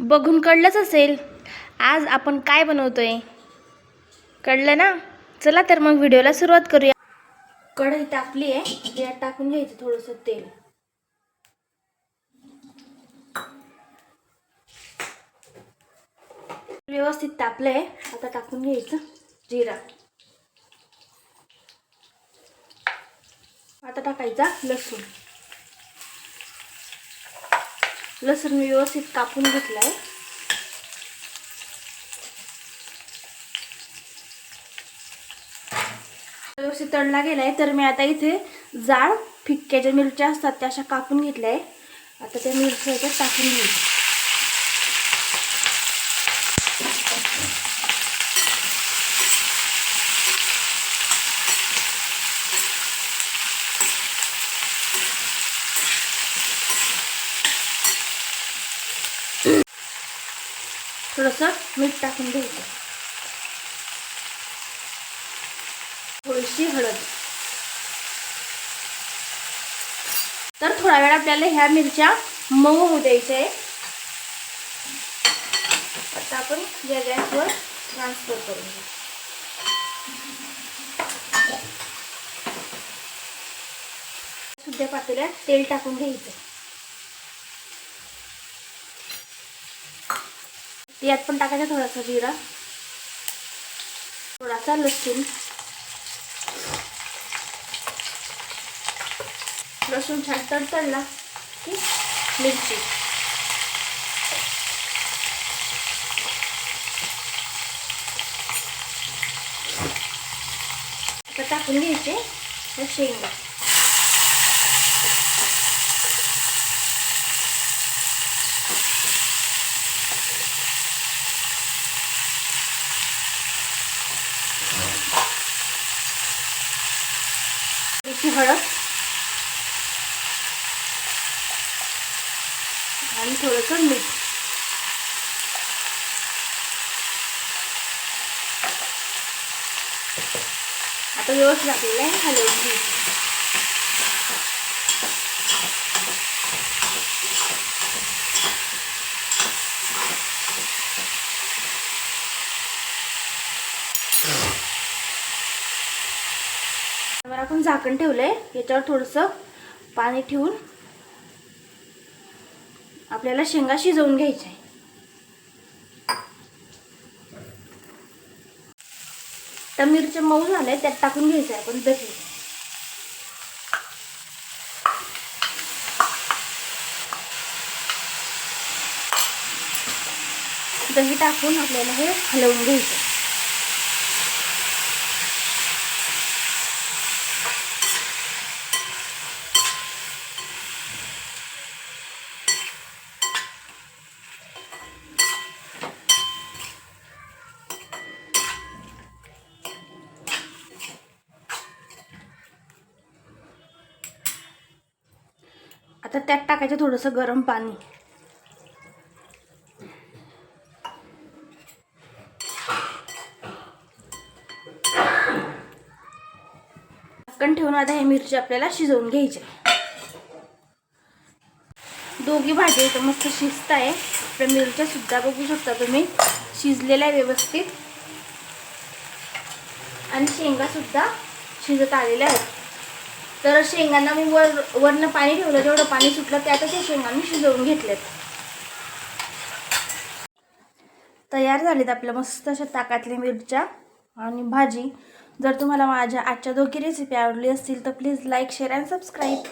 बघून कळलंच असेल. आज आपण काय बनवतो आहे कळलं ना? चला तर मग व्हिडिओला सुरुवात करूया. कढई तापली आहे. यात टाकून घ्यायचं थोडंसं तेल. व्यवस्थित तापलं आहे. आता टाकून घ्यायचं जिरा. आता टाकायचा लसूण. लसूण मी व्यवस्थित कापून घेतलाय. व्यवस्थित तळला गेला आहे तर मी आता इथे जाड फिक्क्या ज्या मिरच्या असतात त्या अशा कापून घेतल्या आहे आता त्या मिरच्या टाकून घ्यायच्या थोडंसं मीठ टाकून घ्यायचं. थोडीशी हळद. तर थोडा वेळ आपल्याला ह्या मिरच्या मऊ होऊ द्यायच्या आहे आता आपण या गॅसवर ट्रान्सफर करून घेऊ. सुद्धा पातेल्यात तेल टाकून घ्यायचं. यात पण टाकायचा थोडासा जिरा. थोडासा लसूण. लसूण छान तडतडला की मिरची. आता टाकून घ्यायचे शेंगा. थोडीशी हळद. आणि थोडंसं मीठ. आता व्यवस्थित आपल्याला हे हलवून घ्यायचं. त्यावर आपण झाकण ठेवलंय. याच्यावर थोडंसं पाणी ठेवून आपल्याला शेंगा शिजवून घ्यायच्या आहे तर मिरच्या मऊ झाले त्यात टाकून घ्यायचं आहे आपण दही. दही टाकून आपल्याला हे हलवून घ्यायचं आता त्यात टाकायचं थोडंसं गरम पाणी. झाकण ठेवून आता हे मिरची आपल्याला शिजवून घ्यायची दोघी भाज्या इथं मस्त शिजत आहे. आपल्या मिरच्या सुद्धा बघू शकता तुम्ही. शिजलेल्या व्यवस्थित. आणि शेंगा सुद्धा शिजत आलेल्या आहेत. तर शेंगांना मी वर वरनं पाणी ठेवलं. जेवढं पाणी सुटलं त्यातच हे शेंगा मी शिजवून घेतलेत. तयार झालेत आपल्या मस्त अशा ताकातल्या मिरच्या आणि भाजी. जर तुम्हाला माझ्या आजच्या दोघी रेसिपी आवडली असतील तर please like share and subscribe